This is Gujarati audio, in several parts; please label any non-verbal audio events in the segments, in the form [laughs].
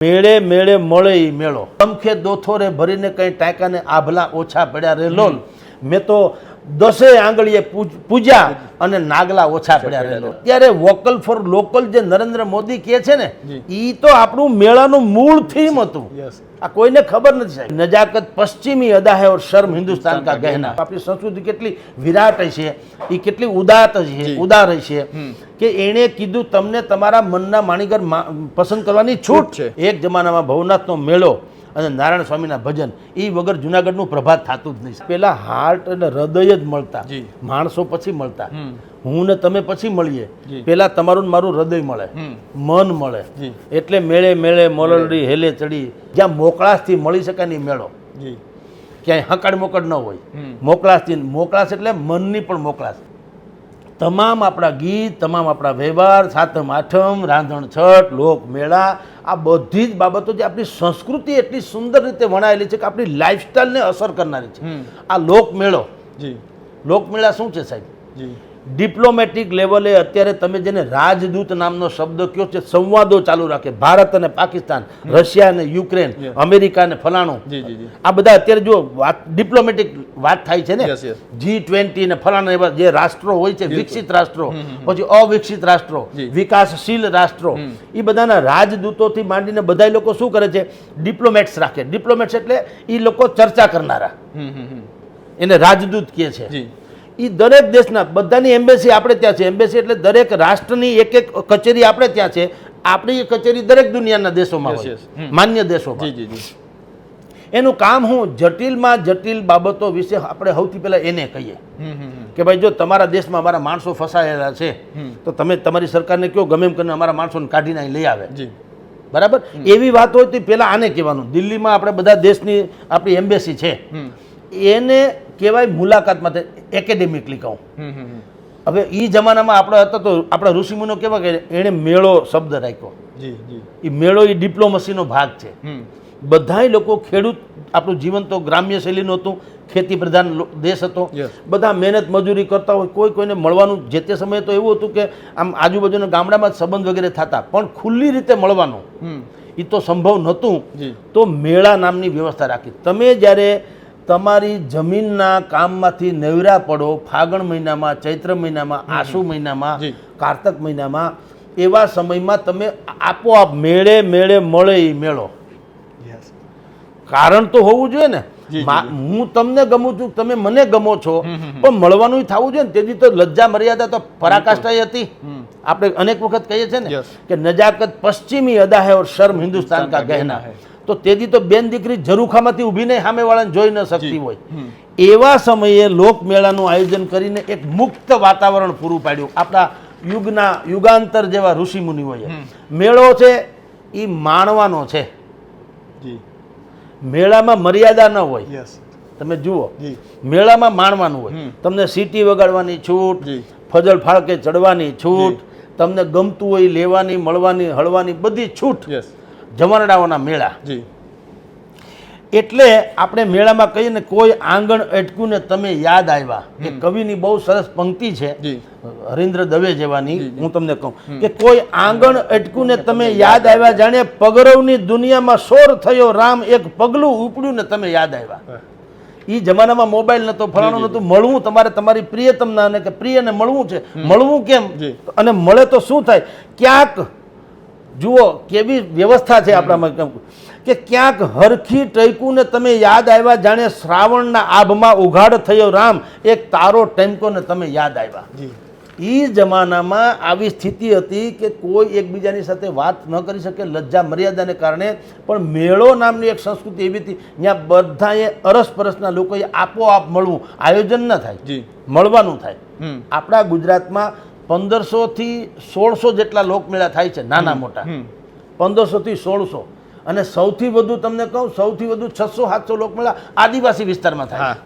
મેળે મેળે મળે એ મેળો. તમખે દોથોરે ભરીને કંઈ ટાંકાને આભલા ઓછા પડ્યા રેલો મેં તો દસે આંગળીએ પૂજા અને નાગલા ઓછા પડ્યા રહેલો ત્યારે વોકલ ફોર લોકલ જે નરેન્દ્ર મોદી કહે છે ને એ તો આપણું મેળાનું મૂળ થીમ હતું. આ કોઈને ખબર નથી સાહેબ. નજાકત પશ્ચિમી અદા હે ઓર શર્મ હિન્દુસ્તાન કા ગહેના. આપણી સંસ્કૃતિ કેટલી વિરાટ છે એ કેટલી ઉદાત છે ઉદાર છે કે એણે કીધું તમને તમારા મનના માણીગર પસંદ કરવાની છૂટ છે. એક જમાનામાં ભવનાથનો મેળો અને નારાયણ સ્વામીના ભજન એ વગર જુનાગઢનું પ્રભાત થતું જ નહીં. પહેલાં હાર્ટ અને હૃદય જ મળતા. માણસો પછી મળતા. હું ને તમે પછી મળીએ. પેલા તમારું ને મારું હૃદય મળે. મન મળે. એટલે મેળે મેળે મોલડી હેલે ચડી. જ્યાં મોકળાશથી મળી શકાય નહીં મેળો. ક્યાંય હકડ મોકડ ન હોય. મોકળાશથી મોકળાશ એટલે મનની પણ મોકળાશ. તમામ આપણા ગીત તમામ આપણા વ્યવહાર સાતમ આઠમ રાંધણ છઠ લોક મેળા આ બધી જ બાબતો જે આપણી સંસ્કૃતિ એટલી સુંદર રીતે વણાયેલી છે કે આપણી લાઈફસ્ટાઈલને અસર કરનારી છે. આ લોકમેળો. લોકમેળા શું છે સાહેબ? ડિપ્લોમેટિક લેવલે અત્યારે તમે જેને રાજદૂત નામનો શબ્દ કયો છે સંવાદો ચાલુ રાખે. ભારત અને પાકિસ્તાન રશિયા અને યુક્રેન અમેરિકા અને ફલાણું. આ બધા અત્યારે જો વાત ડિપ્લોમેટિક વાત થાય છે ને. જી ટ્વેન્ટી ને ફલાણા એવા જે રાષ્ટ્રો હોય છે વિકસિત રાષ્ટ્રો પછી અવિકસિત રાષ્ટ્રો વિકાસશીલ રાષ્ટ્રો એ બધાના રાજદૂતોથી માંડીને બધા લોકો શું કરે છે? ડિપ્લોમેટ્સ રાખે. ડિપ્લોમેટ્સ એટલે એ લોકો ચર્ચા કરનારા. એને રાજદૂત કહે છે. એ દરેક દેશના બધાની એમ્બેસી આપણે ત્યાં છે. એમ્બેસી એટલે દરેક રાષ્ટ્રની એક એક કચેરી આપણે ત્યાં છે. આપણી કચેરી દરેક દુનિયાના દેશોમાં હોય. માન્ય દેશોમાં. એનું કામ હું જટિલમાં જટિલ બાબતો વિશે આપણે સૌથી પહેલા એને કહીએ. કે ભાઈ જો તમારા દેશમાં અમારા માણસો ફસાયેલા છે તો તમે તમારી સરકારને કયો ગમે એમ કરીને અમારા માણસોને કાઢીને અહીં લઈ આવે. બરાબર? એવી વાત હોય તો પહેલા આને કહેવાનું. દિલ્હીમાં આપણે બધા દેશની આપણી એમ્બેસી છે. એને કહેવાય મુલાકાત માટે એકેડેમિકલી કહું. હવે એ જમાનામાં આપણે હતા તો આપણા ઋષિમુનો કેવા કે એણે મેળો શબ્દ રાખ્યો. એ મેળો એ ડિપ્લોમસીનો ભાગ છે. બધાય લોકો ખેડૂત આપણું જીવન તો ગ્રામ્ય શૈલીનું હતું ખેતી પ્રધાન દેશ હતો. બધા મહેનત મજૂરી કરતા હોય કોઈ કોઈને મળવાનું જે તે સમયે તો એવું હતું કે આમ આજુબાજુના ગામડામાં સંબંધ વગેરે થતા પણ ખુલ્લી રીતે મળવાનું. એ તો સંભવ નહોતું. તો મેળા નામની વ્યવસ્થા રાખી. તમે જ્યારે તમારી જમીનના કામમાંથી નવરા પડો ફાગણ મહિનામાં ચૈત્ર મહિનામાં આસુ મહિનામાં કાર્તક મહિનામાં એવા સમયમાં તમે આપોઆપ મેળે મેળે મળે એ મેળો. કારણ તો હોવું જોઈએ ને. હું તમને ગમું છું તમે મને ગમો છો પણ મળવાનું થવું જોઈએ ને. તેથી તો લજ્જા મર્યાદા તો પરાકાષ્ઠા હતી. આપણે અનેક વખત કહીએ છીએ ને કે નજાકત પશ્ચિમી અદા હે ઓર શર્મ હિન્દુસ્તાન કા ગહેના હે. તો તેથી તો બેન દીકરી ઝરૂખામાંથી ઊભીને સામેવાળાને જોઈ ન શકતી હોય. એવા સમયે લોકમેળાનું આયોજન કરીને એક મુક્ત વાતાવરણ પૂરું પાડ્યું. આપણા યુગના યુગાંતર જેવા ઋષિ મુનિઓએ. મેળો છે એ માણવાનો છે. મેળામાં મર્યાદા ન હોય. તમે જુઓ. મેળામાં માણવાનું હોય. તમને સીટી વગાડવાની છૂટ ફજળ ફજલ ફાળકે ચડવાની છૂટ તમને ગમતું હોય લેવાની મળવાની હળવાની બધી છૂટ જમરડાઓના મેળા. જી. એટલે આપણે મેળામાં કહીએ ને કોઈ આંગણ અટકું ને તમે યાદ આવ્યા એ કવિની બહુ સરસ પંક્તિ છે. હરિન્દ્ર દવે જેવાની હું તમને કહું કે કોઈ આંગણ અટકું ને તમે યાદ આવ્યા જાણે પગરવની દુનિયામાં શોર થયો રામ એક પગલું ઉપડ્યું ને તમે યાદ આવ્યા. એ જમાનામાં મોબાઈલ નતો ફલાણું નતું. મળવું તમારે તમારી પ્રિયતમના અને કે પ્રિયને મળવું છે. મળવું કેમ? અને મળે તો શું થાય? ક્યાંક જુઓ કેવી વ્યવસ્થા છે આપણામાં કે ક્યાંક હરખી ટૈકુને તમે યાદ આવ્યા જાણે શ્રાવણના આભમાં ઉઘાડ થયો રામ એક તારો ટેમકોને તમે યાદ આવ્યા. જી. એ જમાનામાં આવી સ્થિતિ હતી કે કોઈ એકબીજાની સાથે વાત ન કરી શકે લજ્જા મર્યાદાને કારણે. પણ મેળો નામની એક સંસ્કૃતિ એવી હતી જ્યાં બધાએ અરસપરસના લોકોએ આપોઆપ મળવું આયોજન ન થાય જી. મળવાનું થાય. આપણા ગુજરાતમાં પંદરસોથી સોળસો જેટલા લોકમેળા થાય છે નાના મોટા. પંદરસોથી સોળસો. અને સૌથી વધુ તમને કહું સૌથી વધુ છસો સાતસો લોકમેળા આદિવાસી વિસ્તારમાં થાય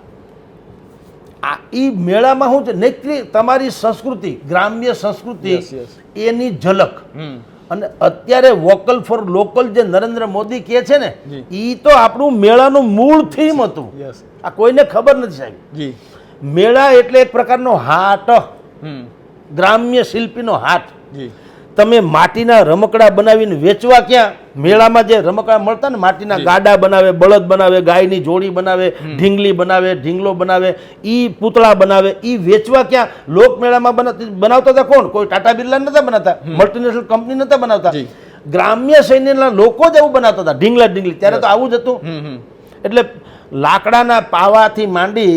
આ એ મેળામાં શું છે નેત્રી તમારી સંસ્કૃતિ ગ્રામ્ય સંસ્કૃતિ. એની ઝલક. અને અત્યારે વોકલ ફોર લોકલ જે નરેન્દ્ર મોદી કહે છે ને એ તો આપણું મેળાનું મૂળ થીમ હતું. યસ આ કોઈને ખબર નથી સાહેબ. મેળા એટલે એક પ્રકારનો હાટ. ગ્રામ્ય શિલ્પીનો હાથ. તમે માટીના રમકડા બનાવીને વેચવા ક્યાં? મેળામાં જે રમકડા મળતા ને માટીના ગાડા બનાવે બળદ બનાવે ગાયની જોડી બનાવે ઢીંગલી બનાવે ઢીંગલો બનાવે ઈ પૂતળા બનાવે ઈ વેચવા ક્યાં? લોકમેળામાં બના- બનાવતા હતા કોણ? કોઈ ટાટા બિરલા નતા બનાવતા? મલ્ટીનેશનલ કંપની નતા બનાવતા? ગ્રામ્ય સૈન્યના લોકો જ એવું બનાવતા હતા ઢીંગલા ઢીંગલી ત્યારે તો આવું જ હતું. એટલે લાકડાના પાવાથી માંડી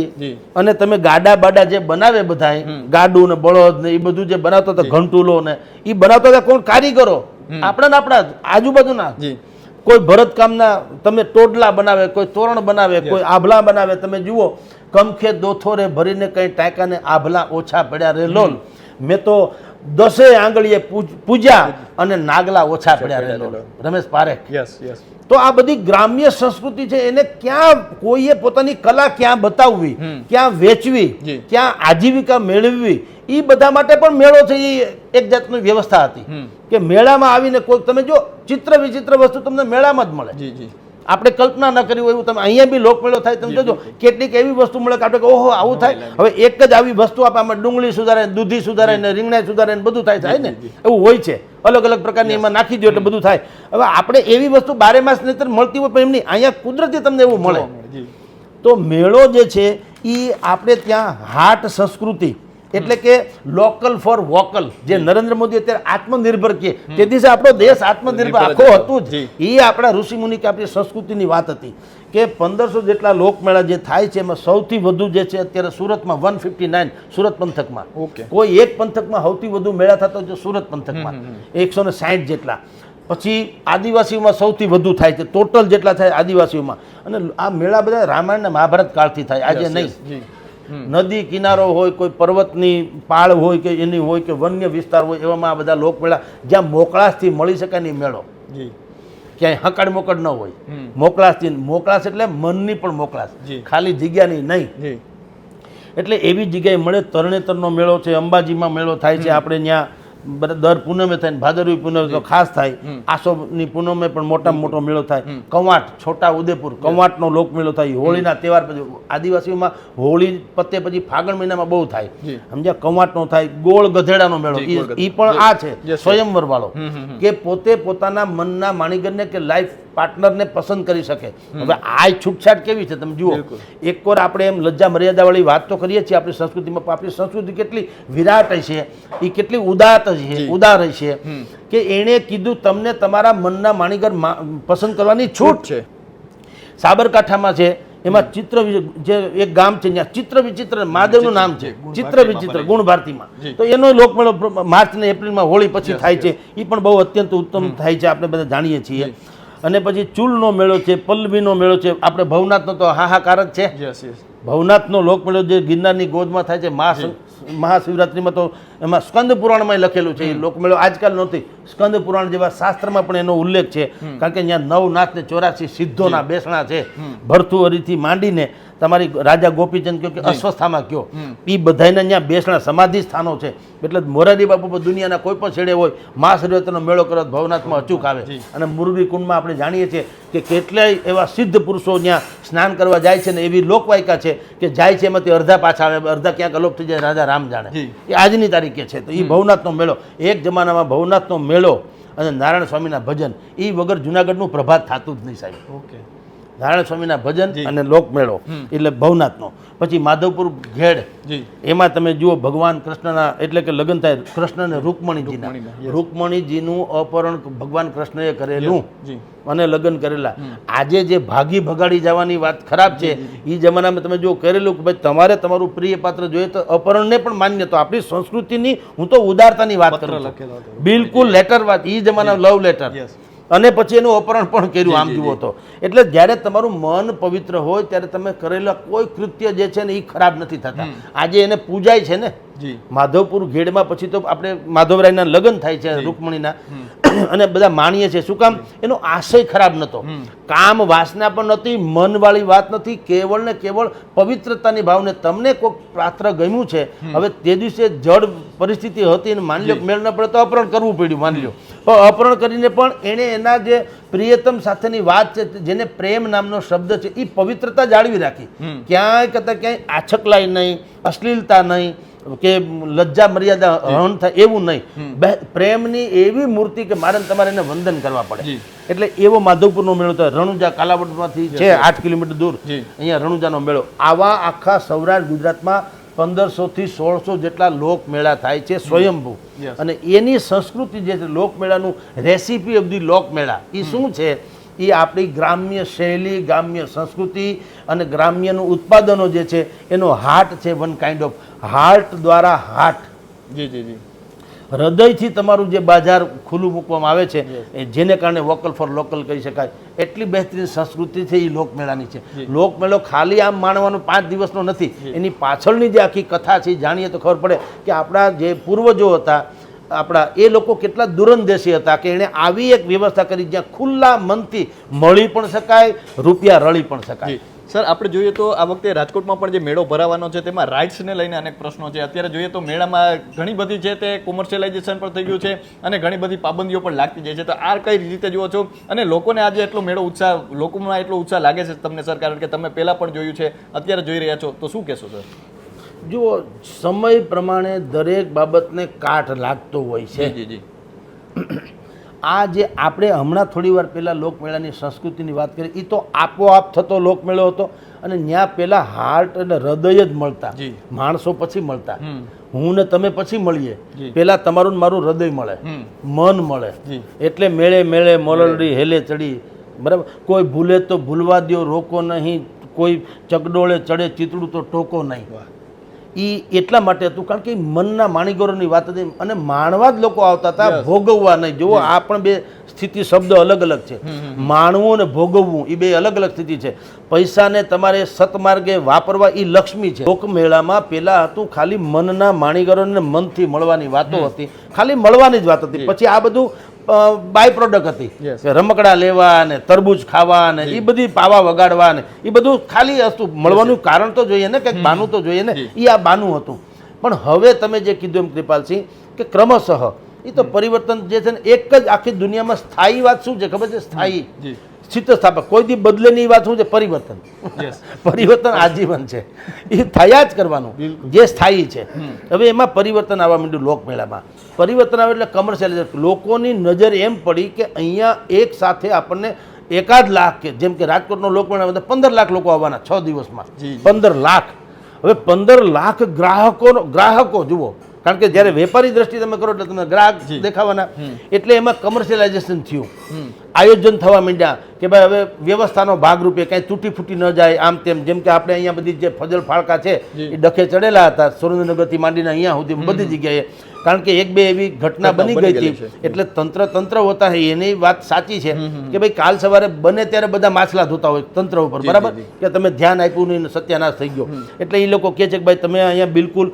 અને તમે ગાડા બાડા જે બનાવે બધા ગાડું ને બળદ ને એ બધું જે બનાવતા હતા ઘંટુલો ને એ બનાવતા હતા કોણ? કારીગરો. આપણા ને આપણા આજુબાજુના. કોઈ ભરતકામના તમે ટોડલા બનાવે કોઈ તોરણ બનાવે કોઈ આભલા બનાવે તમે જુઓ કમખે દોથોરે ભરીને કઈ ટાંકાને આભલા ઓછા પડ્યા રે લોલ. મેં તો દસે આંગળીએ પૂજ- પૂજ્યા અને નાગલા ઓછા પડ્યા રમેશ પારેખ. યસ યસ તો આ બધી ગ્રામ્ય સંસ્કૃતિ છે એને ક્યાં કોઈએ પોતાની કલા ક્યાં બતાવવી ક્યાં વેચવી ક્યાં આજીવિકા મેળવવી એ બધા માટે પણ મેળો છે એ એક જાતની વ્યવસ્થા હતી. કે મેળામાં આવીને કોઈ તમે જો ચિત્ર વિચિત્ર વસ્તુ તમને મેળામાં જ મળે. જી જી. આપણે કલ્પના ન કરી હોય એવું તમે અહીંયા બી લોકમેળો થાય તમે જોજો કેટલીક એવી વસ્તુ મળે કે આપણે કે ઓહો આવું થાય. હવે એક જ આવી વસ્તુ આપણે આમાં ડુંગળી સુધારે દૂધી સુધારે ને રીંગણા સુધારે ને બધું થાય થાય ને? એવું હોય છે. અલગ અલગ પ્રકારની એમાં નાખી દો એટલે બધું થાય. હવે આપણે એવી વસ્તુ બારે માસ નહીતર મળતી હોય પણ એમની અહીંયા કુદરતી તમને એવું મળે. તો મેળો જે છે એ આપણે ત્યાં હાટ સંસ્કૃતિ એટલે કે લોકલ ફોર વોકલ જે નરેન્દ્ર મોદી અત્યારે આત્મનિર્ભર કે તે દિવસે આપણો દેશ આત્મનિર્ભર આખો હતું. જ. એ આપણા ઋષિ મુનિ કે આપણી સંસ્કૃતિની વાત હતી કે પંદરસો જેટલા લોકમેળા જે થાય છે એમાં સૌથી વધુ જે છે અત્યારે સુરતમાં વન ફિફ્ટી નાઇન સુરત પંથકમાં. કોઈ એક પંથકમાં સૌથી વધુ મેળા થતો તો સુરત પંથકમાં. એકસો ને સાઠ જેટલા. પછી આદિવાસીઓમાં સૌથી વધુ થાય છે ટોટલ જેટલા થાય આદિવાસીઓમાં. અને આ મેળા બધા રામાયણ અને મહાભારત કાળથી થાય આજે નહીં. નદી કિનારો હોય કોઈ પર્વતની પાળ હોય કે એની હોય કે વન્ય વિસ્તાર હોય એવામાં આ બધા લોકમેળા જ્યાં મોકળાશથી મળી શકે ને મેળો. જી. ક્યાંય હકડ મોકડ ન હોય. મોકળાશથી મોકળાશ એટલે મનની પણ મોકળાશ. ખાલી જગ્યાની નહીં. એટલે એવી જગ્યાએ મળે તરણેતરનો મેળો છે અંબાજીમાં મેળો થાય છે આપણે ત્યાં દર પૂનમે થાય ભાદરવી પૂનમે તો ખાસ થાય. આસોની પૂનમે પણ મોટામાં મોટો મેળો થાય. કંવાટ છોટા ઉદેપુર કંવાટનો લોક મેળો થાય. હોળીના તહેવાર પછી આદિવાસીઓમાં હોળી પતે પછી ફાગણ મહિનામાં બહુ થાય. સમજ્યા? કંવાટનો થાય ગોળ ગધેડાનો મેળો. એ પણ આ છે સ્વયંવર વાળો. કે પોતે પોતાના મનના માણીગરને કે લાઈફ પાર્ટનરને પસંદ કરી શકે. હવે આ છૂટછાટ કેવી છે? તમે જુઓ. એકવાર આપણે એમ લજ્જા મર્યાદાવાળી વાત તો કરીએ છીએ આપણી સંસ્કૃતિમાં આપણી સંસ્કૃતિ કેટલી વિરાટ છે એ કેટલી ઉદાત છે ઉદાર છે કે એણે કીધું તમને તમારા મનના માણીગર પસંદ કરવાની છૂટ છે. સાબરકાંઠામાં છે એમાં ચિત્ર જે એક ગામ છે ત્યાં ચિત્ર વિચિત્ર મહાદેવનું નામ છે ચિત્ર વિચિત્ર ગુણ ભારતીમાં. તો એનો લોકમેળો માર્ચ ને એપ્રિલમાં હોળી પછી થાય છે. એ પણ બહુ અત્યંત ઉત્તમ થાય છે આપણે બધા જાણીએ છીએ. અને પછી ચૂલનો મેળો છે પલ્લવીનો મેળો છે. આપણે ભવનાથનો તો હાહાકાર જ છે. યસ યસ ભવનાથનો લોકમેળો જે ગિરનારની ગોદમાં થાય છે મહા મહાશિવરાત્રિમાં તો એમાં સ્કંદ પુરાણમાં લખેલું છે. એ લોકમેળો આજકાલ નથી સ્કંદ પુરાણ જેવા શાસ્ત્રમાં પણ એનો ઉલ્લેખ છે. કારણ કે અહીંયા નવનાથ ને ચોરાસી સિદ્ધોના બેસણા છે. ભરથુહરીથી માંડીને તમારી રાજા ગોપીચંદ કયો કે અસ્વસ્થામાં કયો એ બધાને અહીંયા બેસણા સમાધિ સ્થાનો છે. એટલે મોરારી બાપુ પર દુનિયાના કોઈ પણ છેડે હોય મહાશિવરાત્રિનો મેળો કરો ભવનાથમાં અચૂક આવે. અને મુરબી કુંડમાં આપણે જાણીએ છીએ કે કેટલાય એવા સિદ્ધ પુરુષો ત્યાં સ્નાન કરવા જાય છે ને એવી લોકવાયકા છે કે જાય છે એમાંથી અડધા પાછા આવે અડધા ક્યાંક અલોપ થઈ જાય રાજા રામ જાણે. એ આજની તારીખે છે. તો એ ભવનાથનો મેળો એક જમાનામાં ભવનાથનો મેળો અને નારાયણ સ્વામીના ભજન એ વગર જુનાગઢનું પ્રભાત થતું જ નહીં સાહેબ. ઓકે. નારાયણ સ્વામીના ભજન અને લોકમેળો એટલે ભવનાથનો. પછી માધવપુર ઘેડ. એમાં તમે જુઓ ભગવાન કૃષ્ણના એટલે કે લગ્ન થાય કૃષ્ણ અને રૂકમણીજીના રૂકમણીજીનું અપહરણ ભગવાન કૃષ્ણએ કરેલું અને લગ્ન કરેલા. આજે જે ભાગી ભગાડી જવાની વાત ખરાબ છે એ જમાનામાં તમે જો કરેલું કે ભાઈ તમારે તમારું પ્રિય પાત્ર જોઈએ તો અપહરણને પણ માન્ય. તો આપણી સંસ્કૃતિની હું તો ઉદારતાની વાત કરું. બિલકુલ લેટર વાત એ જમાના લવ લેટર અને પછી એનું અપહરણ પણ કર્યું આમ જુઓ તો. એટલે જ્યારે તમારું મન પવિત્ર હોય ત્યારે તમે કરેલા કોઈ કૃત્ય જે છે ને એ ખરાબ નથી થતા. આજે એને પૂજાય છે ને? માધવપુર ઘેડમાં પછી તો આપણે માધવરાયના લગ્ન થાય છે રૂકમણીના. [clears throat] અને બધા માણીએ છે શું કામ? એનો આશય ખરાબ નહોતો. કામ વાસના પણ નહોતી મનવાળી વાત નથી કેવળ ને કેવળ પવિત્રતાની ભાવને તમને કોઈક પાત્ર ગમ્યું છે. હવે તે દિવસે જડ પરિસ્થિતિ હતી અને માની લો મેળ ન પડે તો અપહરણ કરવું પડ્યું માની લો પણ અપહરણ કરીને પણ એણે એના જે પ્રિયતમ સાથેની વાત છે જેને પ્રેમ નામનો શબ્દ છે એ પવિત્રતા જાળવી રાખી. ક્યાંય કરતાં ક્યાંય આછકલાઈ નહીં અશ્લીલતા નહીં કે લજ્જા મર્યાદા હરણ થાય એવું નહીં. પ્રેમની એવી મૂર્તિ કે મારે તમારે એને વંદન કરવા પડે. એટલે એવો માધવપુરનો મેળો તો રણુજા કાલાવડમાંથી છે આઠ કિલોમીટર દૂર. અહીંયા રણુજાનો મેળો. આવા આખા સૌરાષ્ટ્ર ગુજરાતમાં પંદરસો થી સોળસો જેટલા લોક મેળા થાય છે સ્વયંભૂ. અને એની સંસ્કૃતિ જે છે લોકમેળાનું રેસીપી ઓફ ધી લોકમેળા. એ શું છે? એ આપણી ગ્રામ્ય શૈલી ગ્રામ્ય સંસ્કૃતિ અને ગ્રામ્યનું ઉત્પાદનો જે છે એનો હાર્ટ છે વન કાઇન્ડ ઓફ હાર્ટ દ્વારા હાર્ટ. જી જી જી. હૃદયથી તમારું જે બજાર ખુલ્લું મૂકવામાં આવે છે જેને કારણે વોકલ ફોર લોકલ કહી શકાય એટલી બહેતરીન સંસ્કૃતિ છે એ લોકમેળાની છે. લોકમેળો ખાલી આમ માણવાનો પાંચ દિવસનો નથી. એની પાછળની જે આખી કથા છે એ જાણીએ તો ખબર પડે કે આપણા જે પૂર્વજો હતા આપણા એ લોકો કેટલા દુરંદેશી હતા કે એણે આવી એક વ્યવસ્થા કરી જ્યાં ખુલ્લા મનથી મળી પણ શકાય, રૂપિયા રળી પણ શકાય. સર, આપણે જોઈએ તો આ વખતે રાજકોટમાં પણ જે મેળો ભરાવાનો છે તેમાં રાઇટ્સને લઈને અનેક પ્રશ્નો છે. અત્યારે જોઈએ તો મેળામાં ઘણી બધી છે તે કોમર્શિયલાઇઝેશન પણ થઈ ગયું છે અને ઘણી બધી પાબંદીઓ પણ લાગતી જાય છે. તો આ કઈ રીતે જુઓ છો? અને લોકોને આજે એટલો મેળો ઉત્સાહ, લોકોમાં એટલો ઉત્સાહ લાગે છે તમને, સર? કારણ કે તમે પહેલાં પણ જોયું છે, અત્યારે જોઈ રહ્યા છો. તો શું કહેશો, સર? જુઓ સમય પ્રમાણે દરેક બાબતને કાટ લાગતો હોય છે. આ જે આપણે હમણાં થોડી વાર પહેલાં લોકમેળાની સંસ્કૃતિની વાત કરી એ તો આપોઆપ થતો લોકમેળો હતો અને ત્યાં પહેલાં હાર્ટ અને હૃદય જ મળતા. માણસો પછી મળતા. હું ને તમે પછી મળીએ. પહેલાં તમારું ને મારું હૃદય મળે. મન મળે. એટલે મેળે મેળે મોરલડી હેલે ચડી. બરાબર? કોઈ ભૂલે તો ભૂલવા દ્યો રોકો નહીં. કોઈ ચકડોળે ચડે ચીતડું તો ટોકો નહીં. એ એટલા માટે હતું કારણ કે મનના માણીગોરોની વાત હતી. અને માણવા જ લોકો આવતા હતા ભોગવવા નહીં. જુઓ આ પણ બે સ્થિતિ શબ્દ અલગ અલગ છે. માણવું અને ભોગવવું એ બે અલગ અલગ સ્થિતિ છે. પૈસાને તમારે સતમાર્ગે વાપરવા એ લક્ષ્મી છે. લોકમેળામાં પેલા હતું ખાલી મનના માણીગરોને મનથી મળવાની વાતો હતી. ખાલી મળવાની જ વાત હતી. પછી આ બધું બાય પ્રોડક્ટ હતી. કે રમકડા લેવા ને તરબૂચ ખાવા ને એ બધી પાવા વગાડવા ને એ બધું ખાલી હતું મળવાનું કારણ તો જોઈએ ને કંઈક બાનું તો જોઈએ ને એ આ બાનું હતું. પણ હવે તમે જે કીધું એમ કૃપાલસિંહ કે ક્રમશઃ એ તો પરિવર્તન જે છે ને એક જ આખી દુનિયામાં સ્થાયી વાત શું છે? ખબર છે? સ્થાયી. સ્થિતસ્થાપક. કોઈ દી બદલે ની વાત શું છે? પરિવર્તન. [laughs] પરિવર્તન આજીવન છે. એ થયા જ કરવાનું. જે સ્થાયી છે. હવે એમાં પરિવર્તન આવવા માંડ્યું લોકમેળામાં. પરિવર્તન આવે એટલે કમર્શિયલાઇઝેશન લોકોની નજર એમ પડી કે અહીંયા એક સાથે આપણને એકાદ લાખ કે જેમ કે રાજકોટનો લોકમેળા બધા પંદર લાખ લોકો આવવાના છ દિવસમાં. પંદર લાખ. હવે પંદર લાખ ગ્રાહકોનો ગ્રાહકો જુઓ. કારણ કે જ્યારે વેપારી દ્રષ્ટિ તમે કરો એટલે તમને ગ્રાહક દેખાવાના. એટલે એમાં કમર્શિયલાઇઝેશન થયું. આયોજન થવા માંડ્યા. કે ભાઈ હવે વ્યવસ્થાનો ભાગરૂપે કાંઈ તૂટી ફૂટી ન જાય આમ તેમ. જેમ કે આપણે અહીંયા બધી જે ફજલ ફાળકા છે એ ડખે ચડેલા હતા સુરેન્દ્રનગરથી માંડીને અહીંયા સુધી બધી જગ્યાએ. કારણ કે એક બે એવી ઘટના બની ગઈ હતી. એટલે તંત્ર તંત્ર હોતા હે એની વાત સાચી છે કે ભાઈ કાલ સવારે બને ત્યારે બધા માછલા ધોતા હોય તંત્ર ઉપર બરાબર? કે તમે ધ્યાન આપ્યું નહીં સત્યાનાશ થઈ ગયો. એટલે એ લોકો કહે છે કે ભાઈ તમે અહીંયા બિલકુલ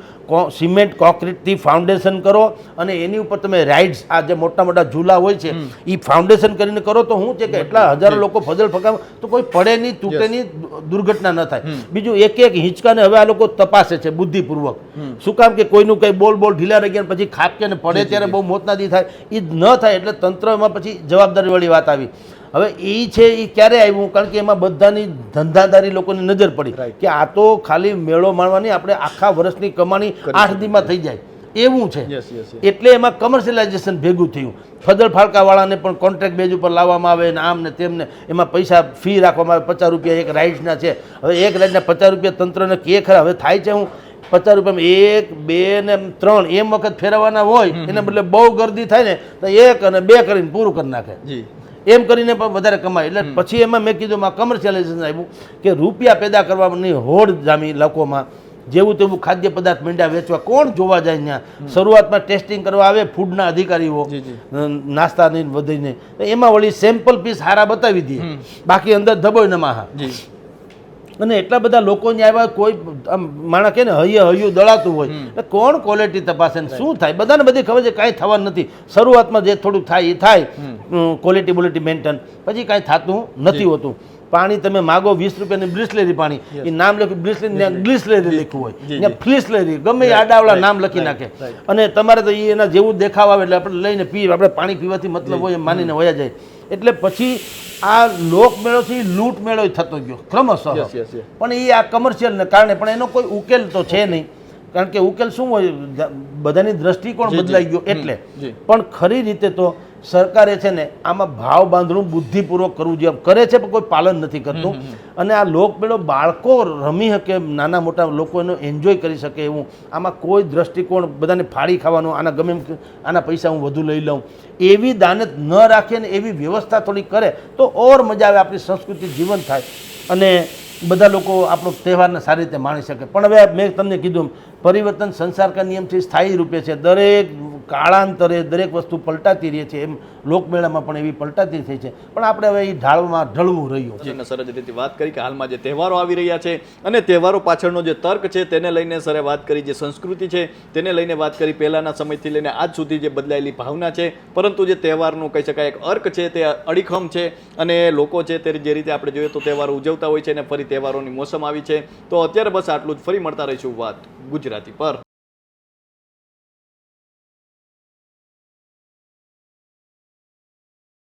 સિમેન્ટ કોન્ક્રીટથી ફાઉન્ડેશન કરો અને એની ઉપર તમે રાઇડ્સ આ જે મોટા મોટા ઝૂલા હોય છે એ ફાઉન્ડેશન કરીને કરો તો શું છે કે એટલા હજારો લોકો ફજલ ફકામ તો કોઈ પડે નહીં તૂટે નહીં દુર્ઘટના ન થાય. બીજું એક એક હિંચકાને હવે આ લોકો તપાસે છે બુદ્ધિપૂર્વક. શું કામ કે કોઈનું કંઈ બોલ બોલ ઢીલા રહી ગયા પછી ખાપકે ને પડે ત્યારે બહુ મોતના દી થાય એ ન થાય એટલે તંત્રમાં પછી જવાબદારીવાળી વાત આવી. હવે એ છે એ ક્યારે આવ્યું? કારણ કે એમાં બધાની ધંધાદારી લોકોની નજર પડી કે આ તો ખાલી મેળો માણવાની આપણે આખા વર્ષની કમાણી આઠ દીમાં થઈ જાય. એવું છે. એટલે એમાં કમર્શિયલાઇઝેશન ભેગું થયું. ફજલ ફાળકાવાળાને પણ કોન્ટ્રાક્ટ બેઝ ઉપર લાવવામાં આવે ને આમ ને તેમને એમાં પૈસા ફી રાખવામાં આવે પચાસ રૂપિયા એક રાઇડ્સના છે. હવે એક રાઇડના પચાસ રૂપિયા તંત્રને કે ખરા? હવે થાય છે હું? પચાસ રૂપિયામાં એક બે ને ત્રણ એમ વખત ફેરવવાના હોય એને બદલે બહુ ગર્દી થાય ને તો એક અને બે કરીને પૂરું કરી નાખે. એમ કરીને પણ વધારે કમાય. એટલે પછી એમાં મેં કીધું કમર્શિયલાઇઝેશન આવ્યું કે રૂપિયા પેદા કરવાની હોડ જામી લોકોમાં જેવું તેવું ખાદ્ય પદાર્થ મીંડા વેચવા કોણ જોવા જાય ત્યાં શરૂઆતમાં ટેસ્ટિંગ કરવા આવે ફૂડના અધિકારીઓ. નાસ્તાની વધીને એમાં વળી સેમ્પલ પીસ હારા બતાવી દઈએ. બાકી અંદર ધબોય નમાહા અને એટલા બધા લોકો ત્યાં આવ્યા કોઈ માણસ કે ને હૈયે હૈયું દળાતું હોય. એટલે કોણ ક્વોલિટી તપાસે ને શું થાય? બધાને બધી ખબર છે કાંઈ થવાનું નથી. શરૂઆતમાં જે થોડુંક થાય એ થાય. ક્વોલિટી બોલિટી મેન્ટેન પછી કાંઈ થતું નથી હોતું. પાણી તમે માગો વીસ રૂપિયાની બ્રિસલેરી પાણી. એ નામ લખ્યું બ્રિસ્લેરી ગ્લિસલેરી લખ્યું હોય. ત્યાં ફ્લિસલેરી ગમે આડાવડા નામ લખી નાખે. અને તમારે તો એ એના જેવું દેખાવ આવે એટલે આપણે લઈને પીએ. આપણે પાણી પીવાથી મતલબ હોય એમ માનીને વયા જાય. એટલે પછી આ લોકમેળોથી લૂંટ મેળો થતો ગયો. ક્રમશઃ. પણ એ આ કમર્શિયલને કારણે પણ એનો કોઈ ઉકેલ તો છે નહીં. કારણ કે ઉકેલ શું હોય? બધાની દ્રષ્ટિકોણ. બદલાઈ ગયો એટલે. પણ ખરી રીતે તો સરકારે છે ને આમાં ભાવ બાંધણું બુદ્ધિપૂર્વક કરવું જોઈએ. કરે છે પણ કોઈ પાલન નથી કરતું. અને આ લોકમેળો બાળકો રમી શકે નાના મોટા લોકો એનો એન્જોય કરી શકે એવું. આમાં કોઈ દ્રષ્ટિકોણ બધાને ફાડી ખાવાનું આના ગમે આના પૈસા હું વધુ લઈ લઉં. એવી દાનત ન રાખે ને એવી વ્યવસ્થા થોડી કરે તો ઓર મજા આવે આપણી સંસ્કૃતિ જીવન થાય. અને બધા લોકો આપણો તહેવારને સારી રીતે માણી શકે. પણ હવે મેં તમને કીધું પરિવર્તન સંસાર કા નિયમથી સ્થાયી રૂપે છે. દરેક કાળાંતરે દરેક વસ્તુ પલટાતી રહે છે, એમ લોકમેળામાં પણ એવી પલટાતી થઈ છે. પણ આપણે હવે એ ઢાળમાં ઢળવું રહ્યું. સરે જે રીતે વાત કરી કે હાલમાં જે તહેવારો આવી રહ્યા છે અને તહેવારો પાછળનો જે તર્ક છે તેને લઈને સરે વાત કરી જે સંસ્કૃતિ છે તેને લઈને વાત કરી પહેલાના સમયથી લઈને આજ સુધી જે બદલાયેલી ભાવના છે. પરંતુ જે તહેવારનું કહી શકાય એક અર્ક છે તે અડીખમ છે અને લોકો છે તે જે રીતે આપણે જોઈએ તો તહેવારો ઉજવતા હોય છે અને ફરી તહેવારોની મોસમ આવી છે. તો અત્યારે બસ આટલું જ. ફરી મળતા રહીશું વાત ગુજરાતી પર.